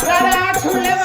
তারা খুলে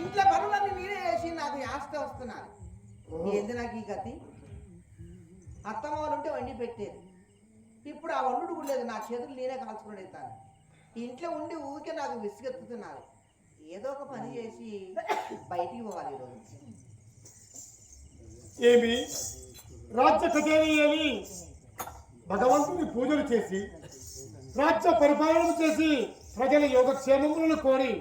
ఇంట్లో పనులన్నీ మీరే చేసి నాకు ఆస్తి వస్తున్నారు. ఏంది నాకు ఈ గతి? అత్తమ్మ వాళ్ళు ఉంటే వండి పెట్టేది. ఇప్పుడు ఆ వండుడు కూడా లేదు నా చేతులు నేనే కాల్చుకుని వెళ్తాను ఇంట్లో ఉండి ఊరికే నాకు విసుగెత్తుతున్నారు. ఏదో ఒక పని చేసి బయటికి పోవాలి ఈరోజు. ఏమి? రాజ్య కచేరీ అని భగవంతుని పూజలు చేసి రాజ్య పరిపాలన చేసి ప్రజల యోగక్షేమములను కోరి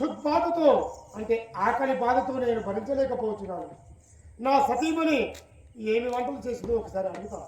క్షుద్బాధతో అంటే ఆకలి బాధతో నేను భరించలేకపోతున్నాను. నా సతీమణి ఏమి వంటలు చేసిందో ఒకసారి అడుగుతా.